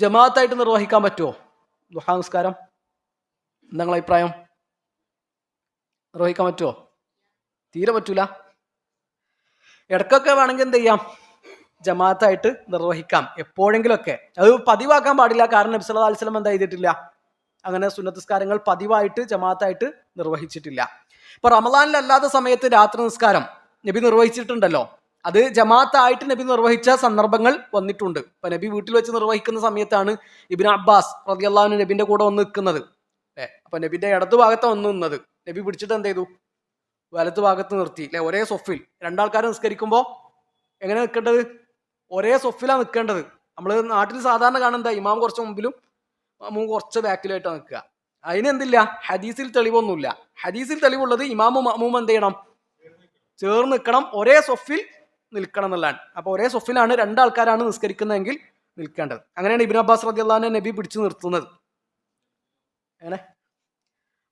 ജമാഅത്തായിട്ട് നിർവഹിക്കാൻ പറ്റുമോ? ദുഹാ നമസ്കാരം നിങ്ങളെ അഭിപ്രായം? നിർവഹിക്കാൻ പറ്റുമോ? തീരെ പറ്റൂല. ഇടക്കൊക്കെ വേണമെങ്കിൽ എന്ത് ചെയ്യാം? ജമാഅത്തായിട്ട് നിർവഹിക്കാം. എപ്പോഴെങ്കിലൊക്കെ. അത് പതിവാക്കാൻ പാടില്ല. കാരണം നബി സല്ലല്ലാഹു അലൈഹി വസല്ലം എന്താ ചെയ്തിട്ടില്ല? അങ്ങനെ സുന്നത്തസ്കാരങ്ങൾ പതിവായിട്ട് ജമാഅത്തായിട്ട് നിർവഹിച്ചിട്ടില്ല. ഇപ്പൊ റമദാനിലല്ലാത്ത സമയത്ത് രാത്രി നിസ്കാരം നബി നിർവഹിച്ചിട്ടുണ്ടല്ലോ. അത് ജമാഅത്തായിട്ട് നബി നിർവഹിച്ച സന്ദർഭങ്ങൾ വന്നിട്ടുണ്ട്. ഇപ്പൊ നബി വീട്ടിൽ വെച്ച് നിർവഹിക്കുന്ന സമയത്താണ് ഇബിൻ അബ്ബാസ് റളിയല്ലാഹു നബിന്റെ കൂടെ വന്ന് നിൽക്കുന്നത്. ഏ അപ്പൊ നബിന്റെ ഇടതു ഭാഗത്ത് വന്ന് നിന്നത്. നബി പിടിച്ചിട്ട് എന്ത് ചെയ്തു? വലതു ഭാഗത്ത് നിർത്തി. അല്ലെ ഒരേ സൊഫിൽ. രണ്ടാൾക്കാർ നിസ്കരിക്കുമ്പോൾ എങ്ങനെ നിൽക്കേണ്ടത്? ഒരേ സൊഫിലാണ് നിൽക്കേണ്ടത്. നമ്മൾ നാട്ടിൽ സാധാരണ കാണുന്നത് ഇമാം കുറച്ച് മുമ്പിലും മാമും കുറച്ച് ബാക്കിലായിട്ടാണ് നിൽക്കുക. അതിനെന്തില്ല ഹദീസിൽ തെളിവൊന്നുമില്ല. ഹദീസിൽ തെളിവുള്ളത് ഇമാമും മാമും എന്ത് ചെയ്യണം? ചേർന്ന് നിൽക്കണം. ഒരേ സൊഫിൽ നിൽക്കണം എന്നുള്ളതാണ് അപ്പോൾ ഒരേ സൊഫിലാണ് രണ്ടാൾക്കാരാണ് നിസ്കരിക്കുന്നതെങ്കിൽ നിൽക്കേണ്ടത്. അങ്ങനെയാണ് ഇബിൻ അബ്ബാസ് റതി അള്ളഹാനെ നബി പിടിച്ചു നിർത്തുന്നത്. അങ്ങനെ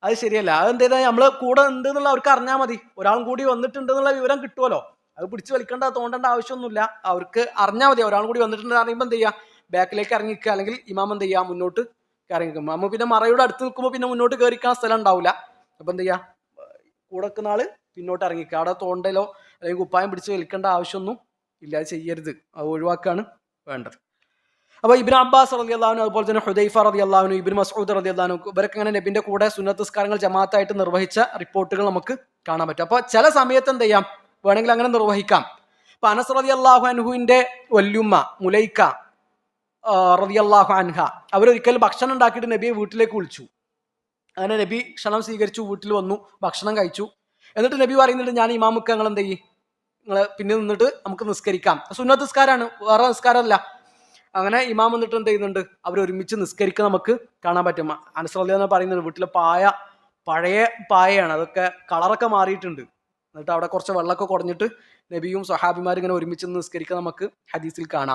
അത് ശരിയല്ല. അത് എന്ത് ചെയ്താൽ നമ്മൾ കൂടെ ഉണ്ട് എന്നുള്ള അവർക്ക് അറിഞ്ഞാൽ മതി. ഒരാളും കൂടി വന്നിട്ടുണ്ട് എന്നുള്ള വിവരം കിട്ടുമല്ലോ അത് പിടിച്ച് വലിക്കേണ്ട തോണ്ടേണ്ട ആവശ്യമൊന്നുമില്ല. അവർക്ക് അറിഞ്ഞാൽ മതി. ഒരാളും കൂടി വന്നിട്ടുണ്ട് അറിയുമ്പോൾ എന്ത് ചെയ്യുക? ബാക്കിലേക്ക് ഇറങ്ങിക്കുക. അല്ലെങ്കിൽ ഇമാം എന്ത് ചെയ്യുക? മുന്നോട്ട് ഇറങ്ങിക്കും നമ്മൾ പിന്നെ മറയുടെ അടുത്ത് നിൽക്കുമ്പോൾ പിന്നെ മുന്നോട്ട് കയറിക്കാൻ സ്ഥലം ഉണ്ടാവില്ല. അപ്പം എന്ത് ചെയ്യുക? കൂടെ നിൽക്കുന്ന ആൾ പിന്നോട്ട് ഇറങ്ങിക്കുക. അവിടെ തോണ്ടലോ അല്ലെങ്കിൽ കുപ്പായം പിടിച്ച് വലിക്കേണ്ട ആവശ്യമൊന്നും ഇല്ല ചെയ്യരുത്. അത് ഒഴിവാക്കാണ് വേണ്ടത്. അപ്പൊ ഇബിൻ അബ്ബാസ് റതി അള്ളാഹുനു അതുപോലെ തന്നെ ഹുദൈഫ റതി അള്ളാഹുനു ഇബിൻ മസൂദ് റതി അള്ളാഹു ഇവരൊക്കെ ഇങ്ങനെ നബിന്റെ കൂടെ സുന്നത്തസ്കാരങ്ങൾ ജമാഅത്തായിട്ട് നിർവഹിച്ച റിപ്പോർട്ടുകൾ നമുക്ക് കാണാൻ പറ്റും. അപ്പൊ ചില സമയത്ത് എന്ത് ചെയ്യാം? വേണമെങ്കിൽ അങ്ങനെ നിർവഹിക്കാം. ഇപ്പൊ അനസ് റതി അള്ളാഹു അൻഹുവിന്റെ വല്യുമ്മ മുലൈക്ക റതി അള്ളാഹു അൻഹ അവരൊരിക്കൽ ഭക്ഷണം ഉണ്ടാക്കിയിട്ട് നബിയെ വീട്ടിലേക്ക് വിളിച്ചു. അങ്ങനെ നബി ക്ഷണം സ്വീകരിച്ചു വീട്ടിൽ വന്നു ഭക്ഷണം കഴിച്ചു. എന്നിട്ട് നബി പറയുന്നുണ്ട് ഞാൻ ഇമാമുക്ക് ഞങ്ങൾ എന്ത് ചെയ്യും? നിങ്ങൾ പിന്നെ നിന്നിട്ട് നമുക്ക് നിസ്കരിക്കാം. സുന്നത്ത് നിസ്കാരമാണ് വേറെ നിസ്കാരമല്ല. അങ്ങനെ ഇമാം വന്നിട്ട് എന്ത് ചെയ്യുന്നുണ്ട്? അവർ ഒരുമിച്ച് നിസ്കരിക്കുക നമുക്ക് കാണാൻ പറ്റും. അനുസൃതി പറയുന്നത് വീട്ടിലെ പായ പഴയ പായയാണ്. അതൊക്കെ കളറൊക്കെ മാറിയിട്ടുണ്ട്. എന്നിട്ട് അവിടെ കുറച്ച് വെള്ളമൊക്കെ കുറഞ്ഞിട്ട് നബിയും സഹാബിമാരും ഇങ്ങനെ ഒരുമിച്ച് നിസ്കരിക്കുക നമുക്ക് ഹദീസിൽ കാണാം.